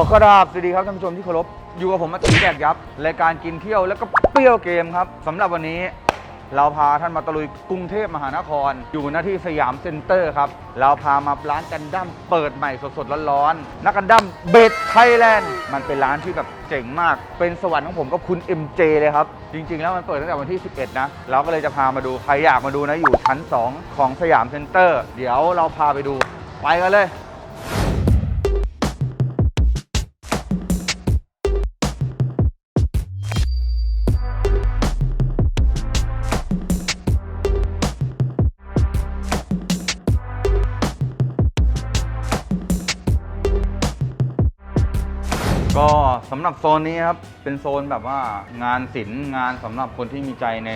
ขอกราบสวัสดีครับท่านผู้ชมที่เคารพอยู่กับผมมาตีแดกยับรายการกินเที่ยวแล้วก็เปรี้ยวเกมครับสำหรับวันนี้เราพาท่านมาตะลุยกรุงเทพมหานคร อยู่หน้าที่สยามเซ็นเตอร์ครับ เราพามาร้านกันดั้มเปิดใหม่สดๆร้อนๆนักกันดั้มเบดไทยแลนด์มันเป็นร้านที่แบบเจ๋งมาก เป็นสวรรค์ของผมกับคุณ MJ เลยครับ จริงๆ แล้วมันเปิดตั้งแต่วันที่ 11 นะ เราก็เลยจะพามาดู ใครอยากมาดูนะอยู่ชั้น 2 ของสยามเซ็นเตอร์ เดี๋ยวเราพาไปดู ไปกันเลย หรับโซนนี้ครับ เป็นโซนแบบว่างานศิลป์งานสำหรับคนที่มีใจใน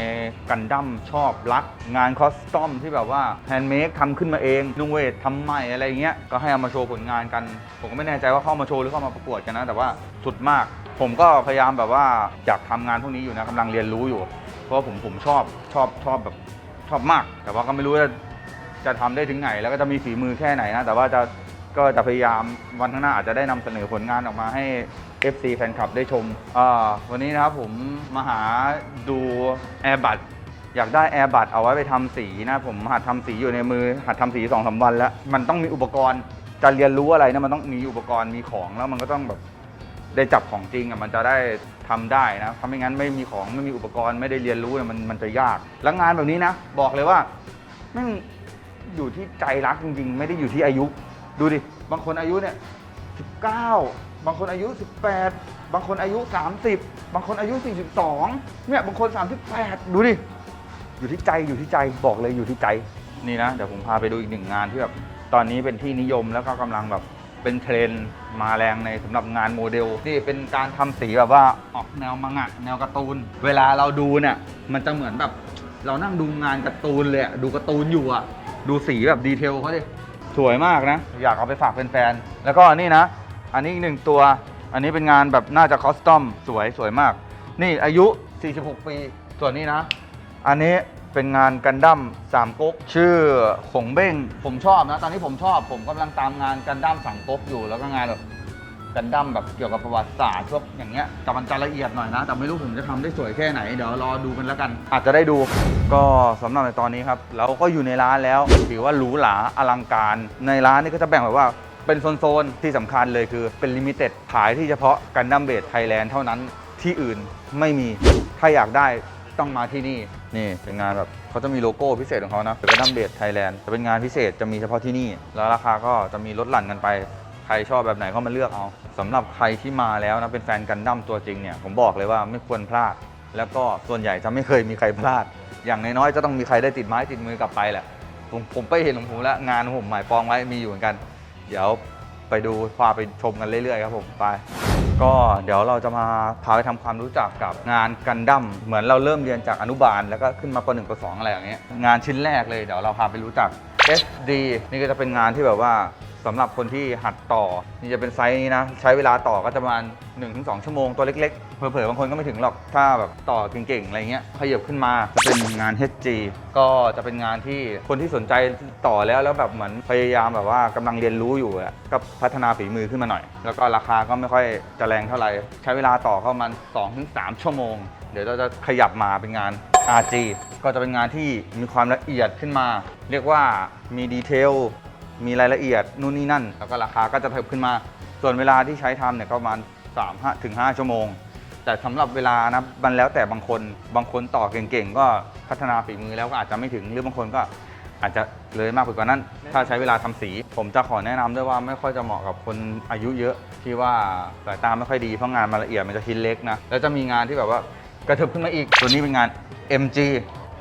กันดั้มชอบรัก งานคอสตอมที่แบบว่าแฮนด์เมดทำขึ้นมาเองนุ่งเวททำใหม่อะไรเงี้ยก็ให้เอามาโชว์ผลงานกัน ผมก็ไม่แน่ใจว่าเข้ามาโชว์หรือเข้ามาประกวดกันนะ แต่ว่าสุดมาก ผมก็พยายามแบบว่าอยากทำงานพวกนี้อยู่นะกำลังเรียนรู้อยู่ เพราะว่าผมผมชอบชอบชอบแบบชอบมาก แต่ว่าก็ไม่รู้ว่าจะทำได้ถึงไหนแล้วก็จะมีฝีมือแค่ไหนนะแต่ว่าจะ ก็จะพยายามวันข้างหน้าอาจจะได้นำเสนอผลงานออกมาให้ FC แฟนคลับได้ชมอ่าวันนี้นะครับผมมาหาดูแอร์บัตอยากได้แอร์บัตเอาไว้ไปทำสีนะผมหัดทำสีอยู่ในมือ หัดทำสีสองสามวันแล้ว มันต้องมีอุปกรณ์จะเรียนรู้อะไรนะมันต้องมีอุปกรณ์มีของแล้วมันก็ต้องแบบ ได้จับของจริงอะมันจะได้ทำได้นะถ้าไม่งั้นไม่มีของไม่มีอุปกรณ์ไม่ได้เรียนรู้เนี่ยมันมันจะยาก แล้วงานแบบนี้นะ บอกเลยว่าแม่งอยู่ที่ใจรักจริง ๆ ไม่ได้อยู่ที่อายุ ดูดิ บางคนอายุเนี่ย19 บางคนอายุ 18 บางคนอายุ 30 บางคนอายุ 42 เนี่ย บางคน 38 ดูดิ อยู่ที่ใจ อยู่ที่ใจ บอกเลยอยู่ที่ใจ นี่นะ เดี๋ยวผมพาไปดูอีกหนึ่งงานที่แบบ ตอนนี้เป็นที่นิยมแล้วก็กำลังแบบเป็นเทรนมาแรงในสำหรับงานโมเดลที่เป็นการทำสีแบบว่าออกแนวมังงะแนวการ์ตูน เวลาเราดูเนี่ย มันจะเหมือนแบบ เรานั่งดูงานการ์ตูนเลยดูการ์ตูนอยู่อะดูสีแบบดีเทลเขาดิ สวยมากนะ อยากเอาไปฝากแฟนๆแล้วก็นี่นะ อันนี้อีกหนึ่งตัว อันนี้เป็นงานแบบน่าจะคอสตอมสวยสวยมาก นี่อายุ 46 ปี ส่วนนี้นะ อันนี้เป็นงานกันดั้มสามก๊กชื่อขงเบ้งผมชอบนะ ตอนนี้ผมชอบ ผมกำลังตามงานกันดั้มสามก๊กอยู่แล้วก็งานแบบ กันดั้มแบบเกี่ยวกับประวัติศาสตร์พวกอย่างเงี้ยแต่มันจะละเอียดหน่อยนะ แต่ไม่รู้ผมจะทำได้สวยแค่ไหน เดี๋ยวรอดูกันแล้วกัน อาจจะได้ดูก็สำหรับในตอนนี้ครับ เราก็อยู่ในร้านแล้วถือว่าหรูหราอลังการ ในร้านนี่ก็จะแบ่งแบบว่าเป็นโซนๆที่สำคัญเลยคือเป็นลิมิเต็ดขายที่เฉพาะกันดั้มเบสไทยแลนด์เท่านั้นที่อื่นไม่มีถ้าอยากได้ต้องมาที่นี่นี่เป็นงานแบบเขาจะมีโลโก้พิเศษของเขานะเป็นกันดั้มเบสไทยแลนด์จะเป็นงานพิเศษจะมีเฉพาะที่นี่ แล้วราคาก็จะมีลดหลั่นกันไป ใครชอบแบบไหนก็มาเลือกเอาสำหรับใครที่มาแล้วนะเป็นแฟนกันดั้มตัวจริงเนี่ยผมบอกเลยว่าไม่ควรพลาด แล้วก็ส่วนใหญ่จะไม่เคยมีใครพลาด อย่างน้อยๆจะต้องมีใครได้ติดไม้ติดมือกลับไปแหละผมผมไปเห็นของผมแล้วงานของผมหมายปองไว้มีอยู่เหมือนกัน เดี๋ยวไปดูพาไปชมกันเรื่อยๆครับผมไป ก็เดี๋ยวเราจะมาพาไปทำความรู้จักกับงานกันดั้มเหมือนเราเริ่มเรียนจากอนุบาล แล้วก็ขึ้นมาป .1 ป .2 อะไรอย่างเงี้ยงานชิ้นแรกเลยเดี๋ยวเราพาไปรู้จัก SD นี่ก็จะเป็นงานที่แบบว่า สำหรับคนที่หัดต่อนี่จะเป็นไซส์นี้นะ ใช้เวลาต่อก็จะประมาณ 1-2 ชั่วโมงตัวเล็กๆ เผลอๆ บางคนก็ไม่ถึงหรอก ถ้าแบบต่อเก่งๆ อะไรเงี้ยขยับขึ้นมาจะเป็นงาน HG ก็จะเป็นงานที่คนที่สนใจต่อแล้วแล้วแบบเหมือนพยายามแบบว่ากำลังเรียนรู้อยู่อะก็พัฒนาฝีมือขึ้นมาหน่อย แล้วก็ราคาก็ไม่ค่อยจะแรงเท่าไหร่ใช้เวลาต่อเข้ามัน2-3 ชั่วโมง เดี๋ยวเราจะขยับมาเป็นงาน RG ก็จะเป็นงานที่มีความละเอียดขึ้นมา เรียกว่ามีดีเทล มีรายละเอียดนู่นนี่นั่น แล้วก็ราคาก็จะเพิ่มขึ้นมา ส่วนเวลาที่ใช้ทำเนี่ยก็ประมาณ3 5ถึง 5 ชั่วโมง แต่สำหรับเวลานะมันแล้วแต่บางคน บางคนต่อเก่งๆ ก็พัฒนาฝีมือแล้วก็อาจจะไม่ถึงหรือบางคนก็อาจจะเลยมากกว่านั้น ถ้าใช้เวลาทำสี ผมจะขอแนะนำด้วยว่าไม่ค่อยจะเหมาะกับคนอายุเยอะที่ว่าสายตาไม่ค่อยดีเพราะงานมันละเอียดมันจะชิ้นเล็กนะแล้วจะมีงานที่แบบว่ากระเถิบขึ้นมาอีก ตัวนี้เป็นงาน MG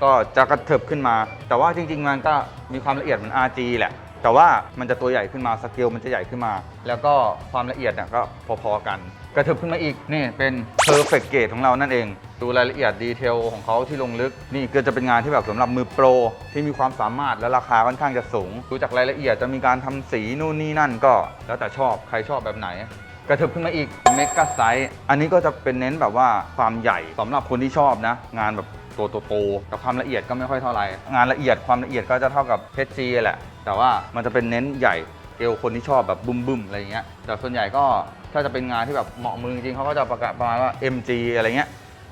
ก็จะกระเถิบขึ้นมา แต่ว่าจริง ๆ มันก็มีความละเอียดเหมือน RG แหละ แต่ว่ามันจะตัวใหญ่ขึ้นมาสเกลมันจะใหญ่ขึ้นมา แล้วก็ความละเอียดเนี่ยก็พอๆกัน กระเถิบขึ้นมาอีกนี่เป็น perfect gate ของเรานั่นเอง ดูรายละเอียดดีเทลของเขาที่ลงลึก นี่ก็จะเป็นงานที่แบบสำหรับมือโปร ที่มีความสามารถและราคาค่อนข้างจะสูงดูจากรายละเอียดจะมีการทำสีนู่นนี่นั่นก็ แล้วแต่ชอบใครชอบแบบไหนกระเถิบขึ้นมาอีกเมกะไซส์อันนี้ก็จะเป็นเน้นแบบว่าความใหญ่สำหรับคนที่ชอบนะ งานแบบตัวโตๆแต่ความละเอียดก็ไม่ค่อยเท่าไหร่ งานละเอียดความละเอียดก็จะเท่ากับ HG แหละ แต่ว่ามันจะเป็นเน้นใหญ่เกลคนที่ชอบแบบบึ้มบึมๆอะไรเงี้ยแต่ส่วนใหญ่ก็ถ้าจะเป็นงานที่แบบเหมาะมือจริงเขาก็จะประกาศประมาณว่า MG อะไรเงี้ย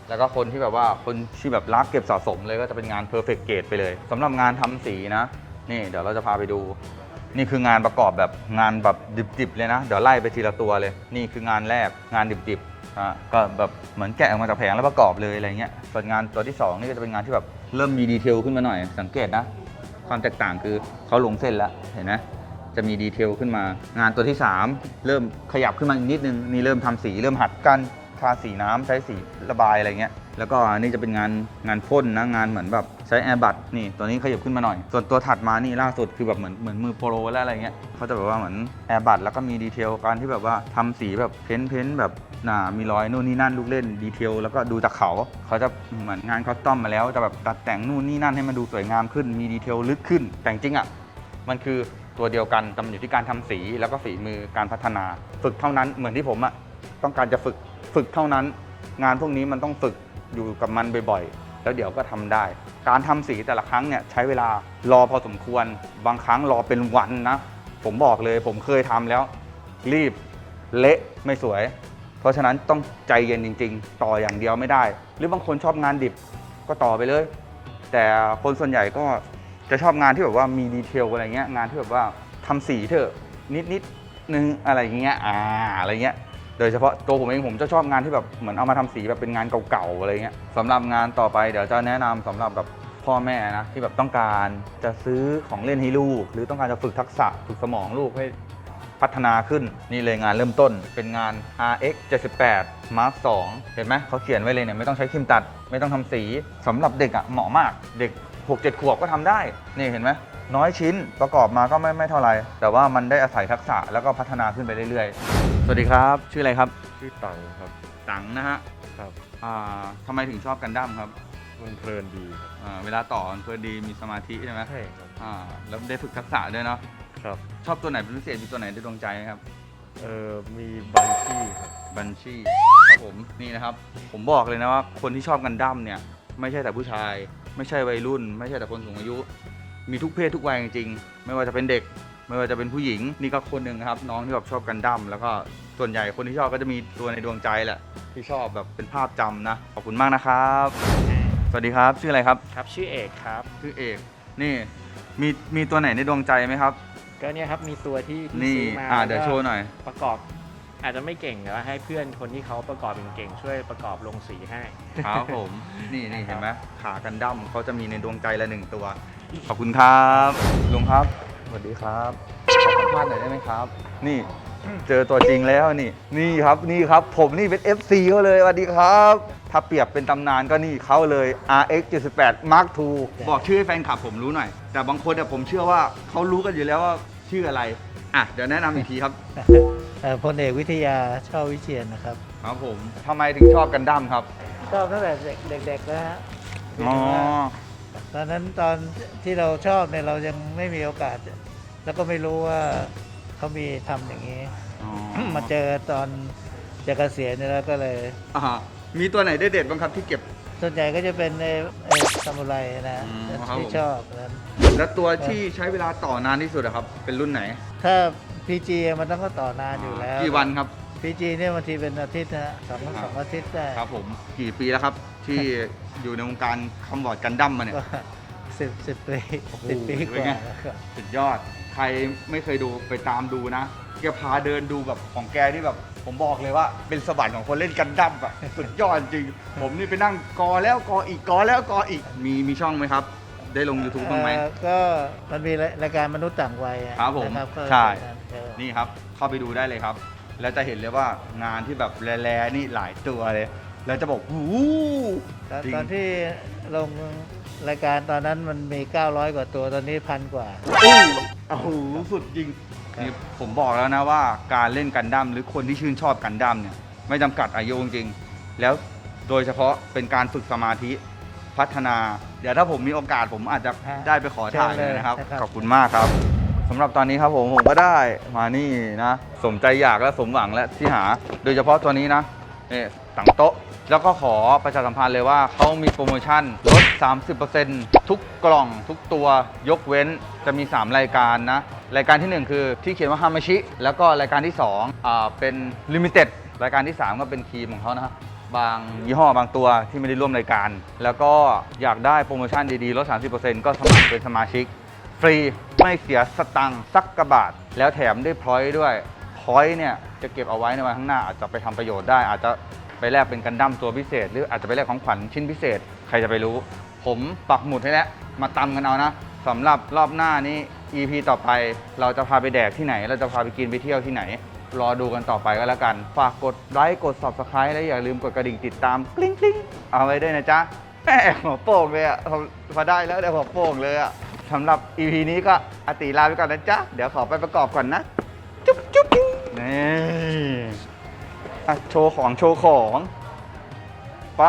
แล้วก็คนที่แบบว่าคนที่แบบรักเก็บสะสมเลยก็จะเป็นงาน perfect grade ไปเลยสำหรับงานทำสีนะ นี่เดี๋ยวเราจะพาไปดู นี่คืองานประกอบแบบงานแบบดิบๆเลยนะ เดี๋ยวไล่ไปทีละตัวเลย นี่คืองานแรกงานดิบๆอะก็แบบเหมือนแกะออกมาจากแผงแล้วประกอบเลยอะไรเงี้ยส่วนงานตัวที่สองนี่ก็จะเป็นงานที่แบบเริ่มมีดีเทลขึ้นมาหน่อยสังเกตนะ ความแตกต่างคือเขาลงเส้นแล้วเห็นไหมจะมีดีเทลขึ้นมา งานตัวที่ 3 เริ่มขยับขึ้นมาอีกนิดนึงนี่เริ่มทำสี เริ่มหัดกันทาสีน้ำใช้สีระบายอะไรเงี้ย แล้วก็อันนี้จะเป็นงานงานพ่นนะงานเหมือนแบบใช้แอร์บัตนี่ตัวนี้ขยับขึ้นมาหน่อย ส่วนตัวถัดมานี่ล่าสุดคือแบบเหมือนเหมือนมือโปรแล้วอะไรเงี้ยเขาจะแบบว่าเหมือนแอร์บัตแล้วก็มีดีเทลการที่แบบว่าทำสีแบบเพ้นเพ้นแบบน่ามีรอยนู่นนี่นั่นลูกเล่นดีเทลแล้วก็ดูจากเขาเขาจะเหมือนงานคอสตอมมาแล้วจะแบบตัดแต่งนู่นนี่นั่นให้มันดูสวยงามขึ้นมีดีเทลลึกขึ้น แต่จริงอะมันคือตัวเดียวกันแต่มันอยู่ที่การทำสีแล้วก็ฝีมือการพัฒนา ฝึกเท่านั้นเหมือนที่ผมอะต้องการจะฝึกฝึกเท่านั้น งานพวกนี้มันต้องฝึก อยู่กับมันบ่อยๆ แล้วเดี๋ยวก็ทำได้ การทำสีแต่ละครั้งเนี่ยใช้เวลารอพอสมควร บางครั้งรอเป็นวันนะ ผมบอกเลยผมเคยทำแล้ว รีบเละไม่สวย เพราะฉะนั้นต้องใจเย็นจริง ๆ ต่ออย่างเดียวไม่ได้ หรือบางคนชอบงานดิบก็ต่อไปเลย แต่คนส่วนใหญ่ก็จะชอบงานที่แบบว่ามีดีเทลอะไรเงี้ยงานที่แบบว่าทำสีเถอะนิดนิดๆนึงอะไรเงี้ยอ่าอะไรเงี้ย โดยเฉพาะตัวผมเองผมจะชอบงานที่แบบเหมือนเอามาทำสีแบบเป็นงานเก่าๆอะไรเงี้ยสำหรับงานต่อไปเดี๋ยวจะแนะนำสำหรับแบบพ่อแม่นะที่แบบต้องการจะซื้อของเล่นให้ลูก หรือต้องการจะฝึกทักษะฝึกสมองลูกให้ พัฒนาขึ้นนี่เลยงานเริ่มต้น เป็นงาน RX 78 Mark 2 เห็นไหมเขาเขียนไว้เลยเนี่ยไม่ต้องใช้ครีมตัด ไม่ต้องทำสีสำหรับเด็กอะ่ะเหมาะมากเด็ก 6-7 ขวบก็ทำได้ นี่เห็นไหมน้อยชิ้นประกอบมาก็ไม่ไม่เท่าไหร่แต่ว่ามันได้อาศัยทักษะแล้วก็พัฒนาขึ้นไปเรื่อยๆ สวัสดีครับ ชื่ออะไรครับชื่อตังครับตังนะฮะครับอ่าทำไมถึงชอบกันดั้มครับมันเพลินดีครับอ่าเวลาต่อมันเพลินดีมีสมาธิใช่ไหมใช่ครับอ่าแล้วได้ฝึกทักษะด้วยเนาะ ครับ ชอบตัวไหนเป็นพิเศษมีตัวไหนในดวงใจไหมครับ เออมีบัญชีครับบัญชีครับผมนี่นะครับ ผมบอกเลยนะว่า คนที่ชอบกันดั้มเนี่ย ไม่ใช่แต่ผู้ชาย ไม่ใช่วัยรุ่น ไม่ใช่แต่คนสูงอายุ มีทุกเพศทุกวัยจริงๆไม่ว่าจะเป็นเด็ก ไม่ว่าจะเป็นผู้หญิง นี่ก็คนหนึ่งนะครับ น้องที่แบบชอบกันดั้มแล้วก็ส่วนใหญ่คนที่ชอบก็จะมีตัวในดวงใจแหละ ที่ชอบแบบเป็นภาพจำนะขอบคุณมากนะครับ สวัสดีครับ ชื่ออะไรครับ ครับชื่อเอกครับ ชื่อเอก นี่มีมีตัวไหนในดวงใจไหมครับ ก็เนี่ยครับมีตัวที่ที่นี่ซื้อมาอ่าแล้เดี๋ยวก็โชว์หน่อย ประกอบ อาจจะไม่เก่งแต่ว่าให้เพื่อนคนที่เขาประกอบเก่งๆช่วยประกอบลงสีให้ ครับผม นี่นี่เห็นไหมขากันดั้มเขาจะมีในดวงใจละหนึ่งตัว ขอบคุณครับลุงครับ สวัสดีครับขอสัมภาษณ์หน่อยได้ไหมครับ นี่ เจอตัวจริงแล้วนี่ นี่ครับนี่ครับ ผมนี่เป็น FC เขาเลยสวัสดีครับ ถ้าเปรียบเป็นตำนานก็นี่เขาเลย RX 78 Mark II บอกชื่อให้แฟนคลับผมรู้หน่อย แต่บางคนเนี่ยผมเชื่อว่าเขารู้กันอยู่แล้วว่าชื่ออะไร อะ เดี๋ยวแนะนำอีกทีครับ เอ่อพลเอกวิทยาชอบวิเชียนนะครับ ครับผมทำไมถึงชอบกันดั้มครับ ชอบตั้งแต่เด็กๆแล้วฮะอ๋อ ตอนนั้นตอนที่เราชอบเนี่ยเรายังไม่มีโอกาส แล้วก็ไม่รู้ว่าเขามีทำอย่างนี้อ๋อมาเจอตอนจะเกษียณเนี่ยแล้วก็เลย อ่า มีตัวไหนได้เด็ดบ้างครับที่เก็บ ส่วนใหญ่ก็จะเป็นไอ้ไอ้ซามูไรนะอืมครับที่ผม ชอบนั้นแล้วตัวที่ใช้เวลาต่อนานที่สุดอะครับ เป็นรุ่นไหนถ้า PG มันต้องก็ต่อนานอยู่แล้ว กี่วันครับ PG เนี่ยบางทีเป็นอาทิตย์นะฮะสองครับสองอาทิตย์ได้ครับผมกี่ปีแล้วครับ ที่อยู่ในวงการคอมบอร์ดกันดั้มมาเนี่ย ก็สิบสิบปีโอ้โหสิบปีกเป็นว่าไง แล้วครับสุดยอด ใครไม่เคยดูไปตามดูนะ แกพาเดินดูแบบของแกที่แบบ ผมบอกเลยว่าเป็นสวรรค์ของคนเล่นกันดั้มอะสุดยอดจริง ผมนี่ไปนั่งกอแล้วกออีกกอแล้วกออีกมีมีช่องไหมครับ ได้ลง YouTube บ้างไหม เอ่อก็มันมีรายการมนุษย์ต่างวัยอะครับผมนะก็ใช่เออนี่ครับ เข้าไปดูได้เลยครับ แล้วจะเห็นเลยว่างานที่แบบแร่ๆนี่หลายตัวเลย แล้วจะบอกหูตอนจริงตอนที่ลงรายการตอนนั้นมันมี 900 กว่าตัวตอนนี้พันกว่า อู้โอ้โหสุดจริงครับ นี่ผมบอกแล้วนะว่าการเล่นกันดั้มหรือคนที่ชื่นชอบกันดั้มเนี่ยไม่จำกัดอายุจริงๆแล้วโดยเฉพาะเป็นการฝึกสมาธิพัฒนา เดี๋ยวถ้าผมมีโอกาสผมอาจจะได้ไปขอถ่ายเลยนะครับขอบคุณมากครับสำหรับตอนนี้ครับผมผมก็ได้มานี่นะ สมใจอยากและสมหวังและที่หา โดยเฉพาะตัวนี้นะนี่สั่งโต๊ะ แล้วก็ขอประชาสัมพันธ์เลยว่าเขามีโปรโมชั่นลด 30%ทุกกล่องทุกตัวยกเว้นจะมี 3 รายการนะ รายการทีหนึ่1 คือที่เขียนว่าฮามาชิ แล้วก็รายการที่2อ่าเป็นลิมิเต็ดรายการที่ 3 ก็เป็นครีมของเขานะครับบางยี่ห้อบางตัวที่ไม่ได้ร่วมรายการ แล้วก็อยากได้โปรโมชั่นดีๆลด 30%ก็สมัครเป็นสมาชิก ฟรีไม่เสียสตังค์สักกระบาท แล้วแถมได้พอยด้วยพอยเนี่ยจะเก็บเอาไว้ในวันข้างหน้าอาจจะไปทำประโยชน์ได้อาจจะ ไปแลกเป็นกันดั้มตัวพิเศษ หรืออาจจะไปแลกของขวัญชิ้นพิเศษ ใครจะไปรู้ ผมปักหมุดให้แล้ว มาตำกันเอานะสำหรับรอบหน้านี้ EP ต่อไปเราจะพาไปแดกที่ไหน เราจะพาไปกินไปเที่ยวที่ไหน รอดูกันต่อไปก็แล้วกัน ฝากกดไลค์กด subscribe และอย่าลืมกดกระดิ่งติดตามกลิ้งกลิ้งเอาไว้ด้วยนะจ๊ะแหมหัวโป่งเลยอะพอได้แล้วเดี๋ยวหัวโป่งเลยอะสำหรับ EP นี้ก็อติลาไปก่อนนะจ๊ะ เดี๋ยวขอไปประกอบก่อนนะ จุ๊บ อะโชว์ของโชว์ของ ไป